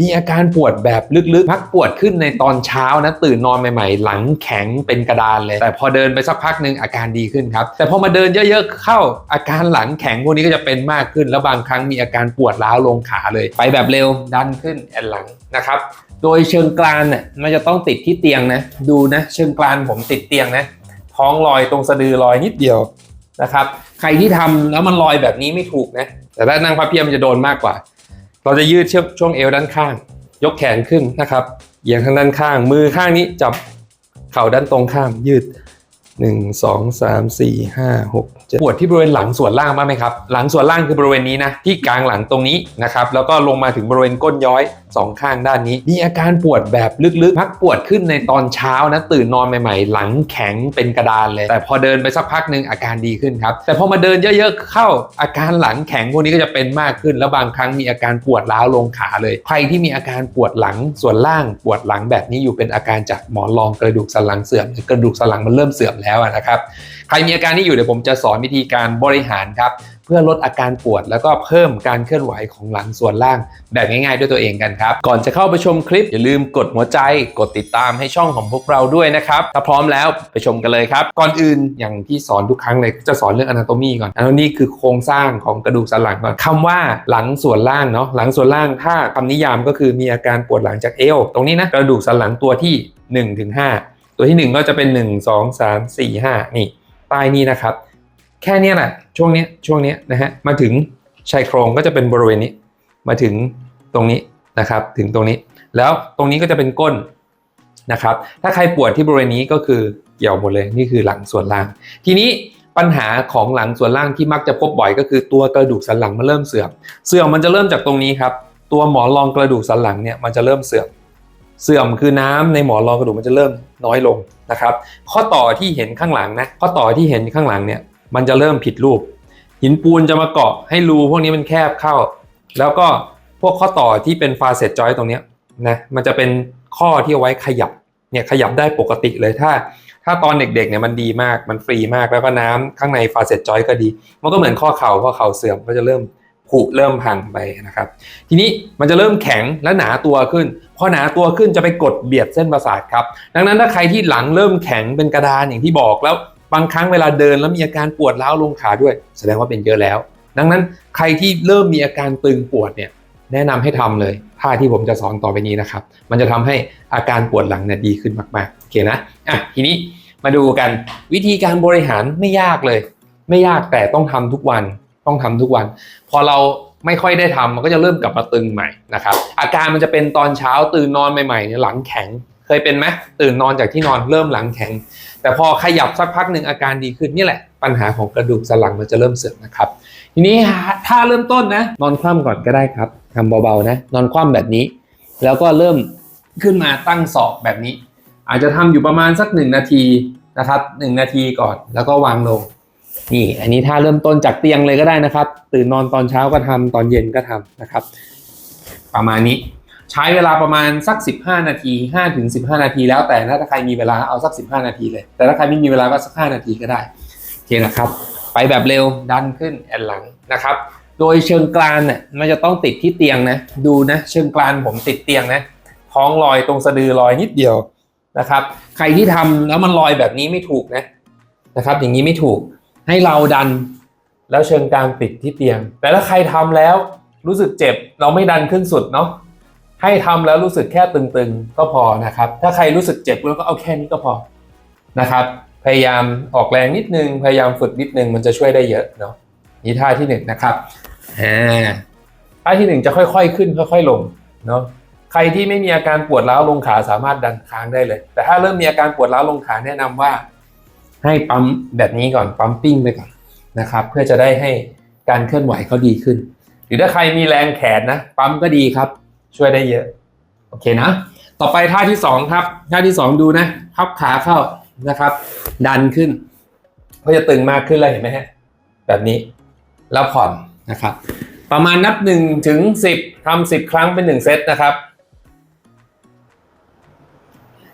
มีอาการปวดแบบลึกๆพักปวดขึ้นในตอนเช้านะตื่นนอนใหม่ๆ หลังแข็งเป็นกระดานเลย แต่พอเดินไปสักพักหนึ่งอาการดีขึ้นครับ แต่พอมาเดินเยอะๆเข้าอาการหลังแข็งพวกนี้ก็จะเป็นมากขึ้น แล้วบางครั้งมีอาการปวดร้าวลงขาเลย ไปแบบเร็วดันขึ้นแอนหลังนะครับ โดยเชิงกรานเนี่ยมันจะต้องติดที่เตียงนะ ดูนะ เชิงกรานผมติดเตียงนะ ท้องลอยตรงสะดือลอยนิดเดียวนะครับ ใครที่ทำแล้วมันลอยแบบนี้ไม่ถูกนะ แต่ถ้านั่งพับเพียบมันจะโดนมากกว่า เราจะยืดเชือกช่วงเอวด้านข้าง ยกแขนขึ้นนะครับเอียงทางด้านข้าง มือข้างนี้จับเข่าด้านตรงข้ามยืด 1 2 3 4 5 6 ปวดที่บริเวณหลังส่วนล่างบ้างไหมครับ หลังส่วนล่างคือบริเวณนี้นะ ที่กลางหลังตรงนี้นะครับ แล้วก็ลงมาถึงบริเวณก้นย้อยสองข้างด้านนี้ มีอาการปวดแบบลึกๆพักปวดขึ้นในตอนเช้านะ ตื่นนอนใหม่ๆ หลังแข็งเป็นกระดานเลย แต่พอเดินไปสักพักหนึ่งอาการดีขึ้นครับ แต่พอมาเดินเยอะๆ เข้าอาการหลังแข็งพวกนี้ก็จะเป็นมากขึ้น แล้วบางครั้งมีอาการปวดร้าวลงขาเลย ใครที่มีอาการปวดหลังส่วนล่าง ปวดหลังแบบนี้อยู่เป็นอาการจากหมอนรองกระดูกสันหลังเสื่อมหรือกระดูกสันหลังมันเริ่มเสื่อมแล้วนะครับ ใครมีอาการนี้อยู่เดี๋ยวผมจะสอนวิธีการบริหารครับ เพื่อลดอาการปวดแล้วก็เพิ่มการเคลื่อนไหวของหลังส่วนล่างแบบง่ายๆด้วยตัวเองกันครับ ก่อนจะเข้าไปชมคลิป อย่าลืมกดหัวใจกดติดตามให้ช่องของพวกเราด้วยนะครับ ถ้าพร้อมแล้วไปชมกันเลยครับ ก่อนอื่นอย่างที่สอนทุกครั้งเลยจะสอนเรื่อง anatomy ก่อน anatomy คือโครงสร้างของกระดูกสันหลังก่อนคำว่าหลังส่วนล่างเนาะหลังส่วนล่างถ้าคำนิยามก็คือมีอาการปวดหลังจากเอวตรงนี้นะกระดูกสันหลังตัวที่1ถึง5ตัวที่หนึ่งก็จะเป็น 1 2 3 4 5 นี่ ใต้นี้นะครับ แค่นี้แหละช่วงนี้ช่วงนี้นะฮะมาถึงชายโครงก็จะเป็นบริเวณนี้ มาถึงตรงนี้นะครับ ถึงตรงนี้ แล้วตรงนี้ก็จะเป็นก้นนะครับ ถ้าใครปวดที่บริเวณนี้ก็คือเกี่ยวหมดเลยนี่คือหลังส่วนล่าง ทีนี้ปัญหาของหลังส่วนล่างที่มักจะพบบ่อยก็คือตัวกระดูกสันหลังมันเริ่มเสื่อม เสื่อมมันจะเริ่มจากตรงนี้ครับ ตัวหมอนรองกระดูกสันหลังเนี่ยมันจะเริ่มเสื่อม เสื่อมคือน้ำในหมอนรองกระดูกมันจะเริ่มน้อยลงนะครับ ข้อต่อที่เห็นข้างหลังนะข้อต่อที่เห็นข้างหลังเนี่ยมันจะเริ่มผิดรูป หินปูนจะมาเกาะให้รูพวกนี้มันแคบเข้า แล้วก็พวกข้อต่อที่เป็นฟาเซตจอยตรงเนี้ยนะมันจะเป็นข้อที่เอาไว้ขยับเนี่ยขยับได้ปกติเลยถ้า ถ้าตอนเด็กๆเนี่ยมันดีมากมันฟรีมากแล้วก็น้ำข้างในฟาเซตจอยก็ดี มันก็เหมือนข้อเข่าข้อเข่าเสื่อมก็จะเริ่ม ผุเริ่มพังไปนะครับ ทีนี้มันจะเริ่มแข็งและหนาตัวขึ้น พอหนาตัวขึ้นจะไปกดเบียดเส้นประสาทครับ ดังนั้นถ้าใครที่หลังเริ่มแข็งเป็นกระดานอย่างที่บอกแล้วบางครั้งเวลาเดินแล้วมีอาการปวดร้าวลงขาด้วย แสดงว่าเป็นเยอะแล้ว ดังนั้นใครที่เริ่มมีอาการตึงปวดเนี่ยแนะนำให้ทำเลยท่าที่ผมจะสอนต่อไปนี้นะครับ มันจะทำให้อาการปวดหลังเนี่ยดีขึ้นมากๆโอเคนะอะทีนี้มาดูกันวิธีการบริหารไม่ยากเลย ไม่ยากแต่ต้องทำทุกวัน ต้องทำทุกวัน พอเราไม่ค่อยได้ทำมันก็จะเริ่มกลับมาตึงใหม่นะครับ อาการมันจะเป็นตอนเช้าตื่นนอนใหม่ๆเนี่ยหลังแข็งเคยเป็นไหมตื่นนอนจากที่นอนเริ่มหลังแข็ง แต่พอขยับสักพักหนึ่งอาการดีขึ้นนี่แหละ ปัญหาของกระดูกสันหลังมันจะเริ่มเสื่อมนะครับทีนี้ถ้าเริ่มต้นนะ นอนคว่ำก่อนก็ได้ครับทำเบาๆนะ นอนคว่ำแบบนี้ แล้วก็เริ่มขึ้นมาตั้งศอกแบบนี้ อาจจะทำอยู่ประมาณสักหนึ่งนาทีนะครับหนึ่งนาทีก่อนแล้วก็วางลง นี่ อันนี้ถ้าเริ่มต้นจากเตียงเลยก็ได้นะครับ ตื่นนอนตอนเช้าก็ทำตอนเย็นก็ทำนะครับ ประมาณนี้ใช้เวลาประมาณสัก 15 นาที5ถึง15 นาที แล้วแต่ถ้าใครมีเวลาเอาสัก 15 นาทีเลย แต่ถ้าใครไม่มีเวลาก็สัก 5 นาทีก็ได้โอเคนะครับ ไปแบบเร็วดันขึ้นแอนหลังนะครับ โดยเชิงกรานเนี่ยมันจะต้องติดที่เตียงนะดูนะเชิงกรานผมติดเตียงนะท้องลอยตรงสะดือลอยนิดเดียวนะครับ ใครที่ทำแล้วมันลอยแบบนี้ไม่ถูกนะนะครับ อย่างนี้ไม่ถูก ให้เราดัน แล้วเชิงกรานติดที่เตียง แต่ถ้าใครทำแล้วรู้สึกเจ็บเราไม่ดันขึ้นสุดเนาะให้ทำแล้วรู้สึกแค่ตึงๆก็พอนะครับ ถ้าใครรู้สึกเจ็บแล้วก็เอาแค่นี้ก็พอนะครับ พยายามออกแรงนิดนึง พยายามฝึกนิดนึงมันจะช่วยได้เยอะเนาะนี่ท่าที่หนึ่งนะครับท่าที่หนึ่งจะค่อยๆขึ้นค่อย ๆ ลงเนาะใครที่ไม่มีอาการปวดร้าวลงขาสามารถดันค้างได้เลย แต่ถ้าเริ่มมีอาการปวดร้าวลงขาแนะนำว่า ให้ปั๊มแบบนี้ก่อนปั๊มปิ้งไปก่อนนะครับ เพื่อจะได้ให้การเคลื่อนไหวเขาดีขึ้น หรือถ้าใครมีแรงแขนนะปั๊มก็ดีครับ ช่วยได้เยอะ โอเคนะ ต่อไปท่าที่สองครับ ท่าที่สองดูนะพับขาเข้านะครับ ดันขึ้นก็จะตึงมากขึ้นแล้วเห็นไหมฮะแบบนี้แล้วผ่อนนะครับ ประมาณนับหนึ่งถึงสิบทำสิบครั้งเป็นหนึ่งเซตนะครับ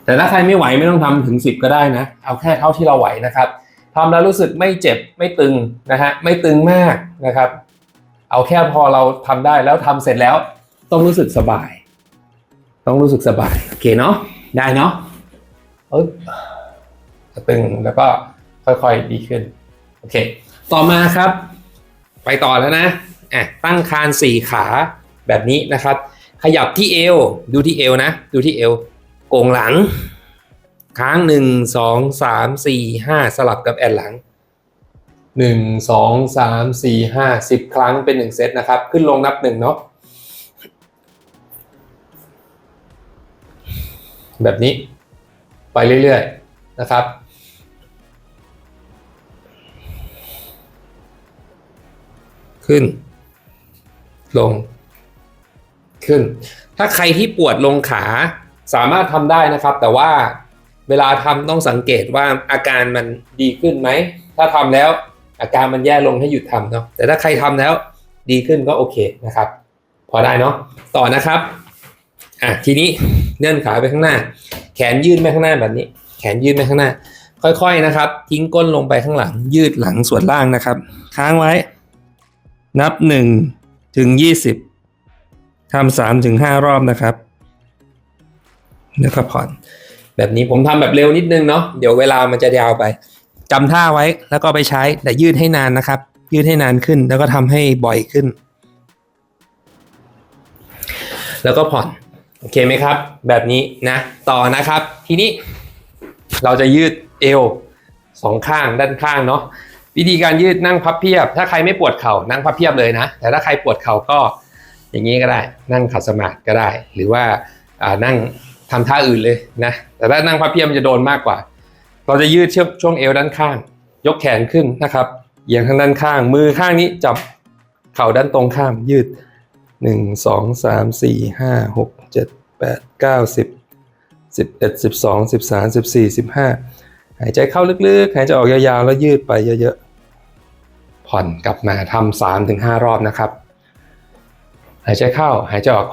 แต่ถ้าใครไม่ไหวไม่ต้องทำถึงสิบก็ได้นะ เอาแค่เท่าที่เราไหวนะครับทำแล้วรู้สึกไม่เจ็บไม่ตึงนะฮะไม่ตึงมากนะครับ เอาแค่พอเราทำได้แล้วทำเสร็จแล้ว ต้องรู้สึกสบาย ต้องรู้สึกสบายโอเคเนาะได้เนาะปึ๊บตึงแล้วก็ค่อยๆดีขึ้นโอเค ต่อมาครับ ไปต่อแล้วนะอะตั้งคานสี่ขาแบบนี้นะครับ ขยับที่เอวดูที่เอวนะ ดูที่เอว โกงหลัง ค้างหนึ่งสองสามสี่ห้าสลับกับแอนหลังหนึ่งสองสามสี่ห้าสิบครั้งเป็นหนึ่งเซตนะครับ ขึ้นลงนับหนึ่งเนาะแบบนี้ไปเรื่อยๆนะครับขึ้น ลง ขึ้น ถ้าใครที่ปวดลงขา สามารถทำได้นะครับ แต่ว่าเวลาทำต้องสังเกตว่าอาการมันดีขึ้นไหม ถ้าทำแล้วอาการมันแย่ลงให้หยุดทำเนาะแต่ถ้าใครทำแล้วดีขึ้นก็โอเคนะครับ พอได้เนาะต่อนะครับอะทีนี้เลื่อนขาไปข้างหน้า แขนยื่นไปข้างหน้าแบบนี้ แขนยื่นไปข้างหน้า ค่อยๆนะครับ ทิ้งก้นลงไปข้างหลัง ยืดหลังส่วนล่างนะครับ ค้างไว้ นับหนึ่งถึงยี่สิบทำสามถึงห้ารอบนะครับ แล้วก็ผ่อน แบบนี้ผมทำแบบเร็วนิดนึงเนาะเดี๋ยวเวลามันจะยาวไปจำท่าไว้แล้วก็ไปใช้ แต่ยืดให้นานนะครับ ยืดให้นานขึ้น แล้วก็ทำให้บ่อยขึ้น แล้วก็ผ่อนโอเคไหมครับ แบบนี้นะต่อนะครับ ทีนี้เราจะยืดเอวสองข้างด้านข้างเนาะวิธีการยืดนั่งพับเพียบ ถ้าใครไม่ปวดเข่านั่งพับเพียบเลยนะ แต่ถ้าใครปวดเข่าก็อย่างนี้ก็ได้ นั่งขัดสมาธิก็ได้ หรือว่านั่ง ทำท่าอื่นเลยนะ แต่ถ้านั่งพับเพียบมันจะโดนมากกว่า เราจะยืดเชือกช่วงเอวด้านข้าง ยกแขนขึ้นนะครับเอียงทางด้านข้าง มือข้างนี้จับเข่าด้านตรงข้ามยืดหนึ่งสองสามสี่ห้าหกเจ็ดแปดเก้าสิบสิบเอ็ดสิบสองสิบสามสิบสี่สิบห้าหายใจเข้าลึกๆ หายใจออกยาวๆ แล้วยืดไปเยอะๆ ผ่อนกลับมาทำสามถึงห้ารอบนะครับ หายใจเข้าหายใจออก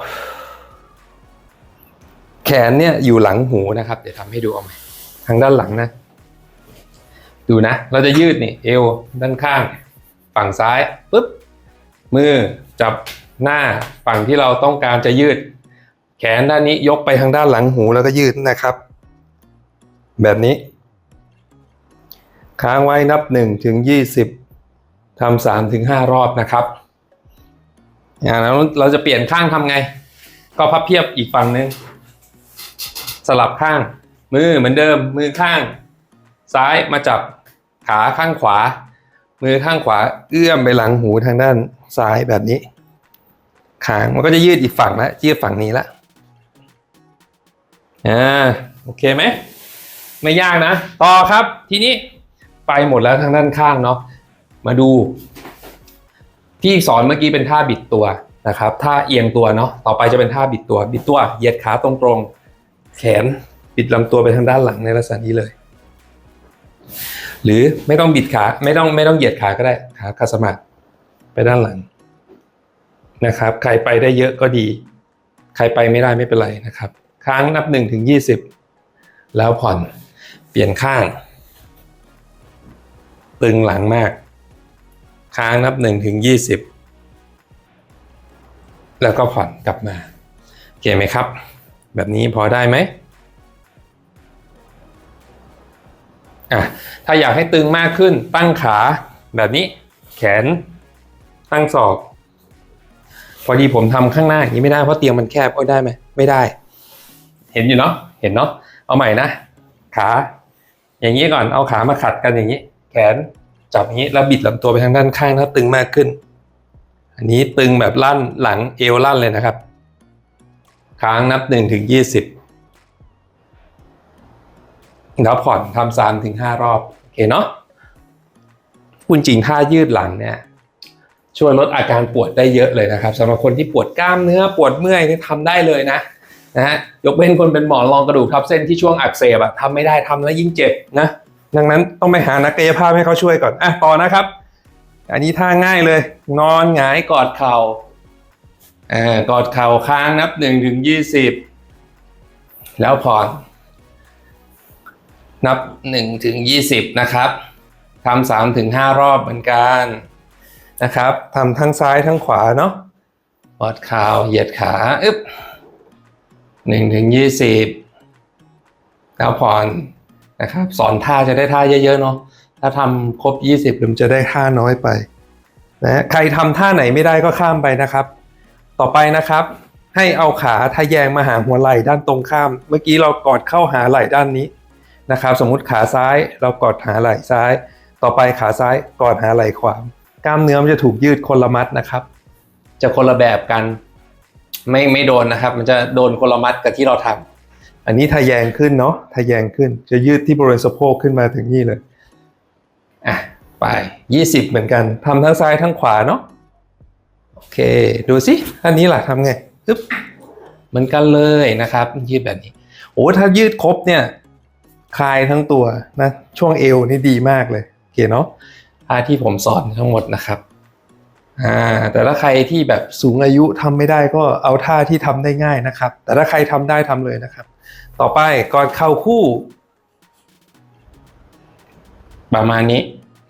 ขนเนี่ยอยู่หลังหูนะครับ เดี๋ยวทำให้ดูเอาใหม่ทางด้านหลังนะ ดูนะ เราจะยืดนี่เอวด้านข้าง ฝั่งซ้ายปุ๊บมือจับหน้าฝั่งที่เราต้องการจะยืด แขนด้านนี้ยกไปทางด้านหลังหูแล้วก็ยืดนะครับ แบบนี้ ค้างไว้นับหนึ่งถึงยี่สิบทำสามถึงห้ารอบนะครับอย่างนั้นเราจะเปลี่ยนข้างทำไง ก็พับเพียบอีกฝั่งหนึ่ง สลับข้าง มือเหมือนเดิม มือข้าง ซ้ายมาจับขาข้างขวา มือข้างขวาเอื้อมไปหลังหูทางด้านซ้ายแบบนี้ขางมันก็จะยืดอีกฝั่งล้วยืดฝั่งนี้ละอ่าโอเคไหมไม่ยากนะ ต่อครับทีนี้ไปหมดแล้วทางด้านข้างเนาะมาดู ที่สอนเมื่อกี้เป็นท่าบิดตัวนะครับท่าเอียงตัวเนาะต่อไปจะเป็นท่าบิดตัว บิดตัวเหยียดขาตรงๆ แขนบิดลำตัวไปทางด้านหลังในลักษณะนี้เลย หรือไม่ต้องบิดขาไม่ต้องไม่ต้องเหยียดขาก็ได้ขาคัดสมาไปด้านหลังนะครับ ใครไปได้เยอะก็ดี ใครไปไม่ได้ไม่เป็นไรนะครับ ค้างนับหนึ่งถึงยี่สิบแล้วผ่อนเปลี่ยนข้าง ตึงหลังมาก ค้างนับหนึ่งถึงยี่สิบแล้วก็ผ่อนกลับมาโอเคไหมครับ แบบนี้พอได้ไหมอะถ้าอยากให้ตึงมากขึ้นตั้งขาแบบนี้ แขน ตั้งศอก พอดีผมทำข้างหน้าอย่างนี้ไม่ได้เพราะเตียงมันแคบโอ้ยได้ไหมไม่ได้ เห็นอยู่เนาะเห็นเนาะเอาใหม่นะ ขา อย่างนี้ก่อนเอาขามาขัดกันอย่างนี้ แขนจับอย่างนี้แล้วบิดลำตัวไปทางด้านข้างถ้าตึงมากขึ้น อันนี้ตึงแบบลั่นหลังเอวลั่นเลยนะครับ ค้างนับหนึ่งถึงยี่สิบแล้วผ่อนทำสามถึงห้ารอบ โอเคเนาะคุณจริงท่ายืดหลังเนี่ยช่วยลดอาการปวดได้เยอะเลยนะครับสำหรับคนที่ปวดกล้ามเนื้อปวดเมื่อยนี่ทำได้เลยนะนะฮะยกเว้นคนเป็นหมอนรองกระดูกทับเส้นที่ช่วงอักเสบอะทำไม่ได้ทำแล้วยิ่งเจ็บนะดังนั้นต้องไปหานักกายภาพให้เขาช่วยก่อนอะต่อนะครับ อันนี้ท่าง่ายเลย นอนหงายกอดเข่า อ่ากอดเข่าค้างนับหนึ่งถึงยี่สิบแล้วผ่อนนับหนึ่งถึงยี่สิบนะครับทำสามถึงห้ารอบเหมือนกันนะครับทำทั้งซ้ายทั้งขวาเนาะกอดเข่าเหยียดขาอึ๊บหนึ่งถึงยี่สิบแล้วผ่อนนะครับ สอนท่าจะได้ท่าเยอะๆเนาะถ้าทำครบยี่สิบมันจะได้ท่าน้อยไปนะใครทำท่าไหนไม่ได้ก็ข้ามไปนะครับ ต่อไปนะครับ ให้เอาขาทะแยงมาหาหัวไหล่ด้านตรงข้าม เมื่อกี้เรากอดเข้าหาไหล่ด้านนี้นะครับ สมมุติขาซ้ายเรากอดหาไหล่ซ้าย ต่อไปขาซ้ายกอดหาไหล่ขวากล้ามเนื้อมันจะถูกยืดคนละมัดนะครับ จะคนละแบบกัน ไม่ไม่โดนนะครับ มันจะโดนคนละมัดกับที่เราทำอันนี้ทะแยงขึ้นเนาะทะแยงขึ้น จะยืดที่บริเวณสะโพกขึ้นมาถึงนี่เลยอะไป 20 เหมือนกันทำทั้งซ้ายทั้งขวาเนาะ โอเค ดูสิอันนี้ล่ะทำไงปึ๊บเหมือนกันเลยนะครับ ยืดแบบนี้ โอ้ถ้ายืดครบเนี่ยคลายทั้งตัวนะ ช่วงเอวนี่ดีมากเลยโอเคเนาะท่าที่ผมสอนทั้งหมดนะครับอ่าแต่ถ้าใครที่แบบสูงอายุทำไม่ได้ก็เอาท่าที่ทำได้ง่ายนะครับ แต่ถ้าใครทำได้ทำเลยนะครับ ต่อไปก่อนเข้าคู่ ประมาณนี้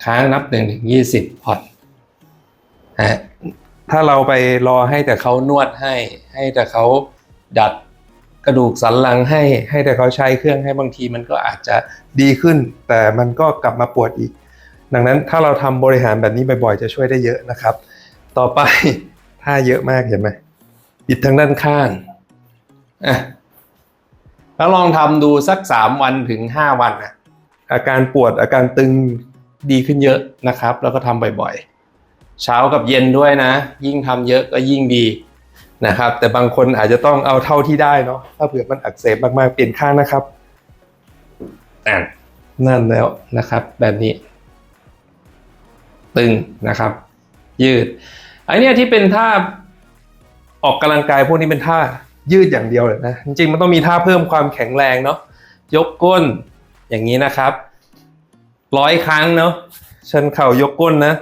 ค้างนับหนึ่งถึงยี่สิบผ่อนฮะ ถ้าเราไปรอให้แต่เขานวดให้ ให้แต่เขาดัดกระดูกสันหลังให้ ให้แต่เขาใช้เครื่องให้บางทีมันก็อาจจะดีขึ้น แต่มันก็กลับมาปวดอีก ดังนั้นถ้าเราทำบริหารแบบนี้บ่อยๆ จะช่วยได้เยอะนะครับ ต่อไปท่าเยอะมากเห็นไหมปิดทางด้านข้างอะแล้วลองทำดูสักสามวันถึงห้าวันอะอาการปวดอาการตึงดีขึ้นเยอะนะครับ แล้วก็ทำบ่อยๆ เช้ากับเย็นด้วยนะ ยิ่งทำเยอะก็ยิ่งดีนะครับ แต่บางคนอาจจะต้องเอาเท่าที่ได้เนาะถ้าเผื่อมันอักเสบมากๆเปลี่ยนข้างนะครับอะนั่นแล้วนะครับ แบบนี้ ตึงนะครับ ยืดไอเนี้ยที่เป็นท่าออกกำลังกายพวกนี้เป็นท่ายืดอย่างเดียวเลยนะ จริงๆมันต้องมีท่าเพิ่มความแข็งแรงเนาะยกก้นอย่างนี้นะครับร้อยครั้งเนาะเชิญเข่ายกก้นนะ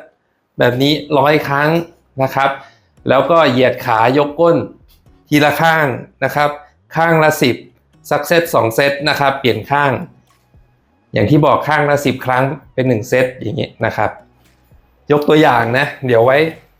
แบบนี้ร้อยครั้งนะครับ แล้วก็เหยียดขายกก้นทีละข้างนะครับ ข้างละสิบสักเซตสองเซตนะครับ เปลี่ยนข้าง อย่างที่บอกข้างละสิบครั้งเป็นหนึ่งเซตอย่างนี้นะครับ ยกตัวอย่างนะ เดี๋ยวไว้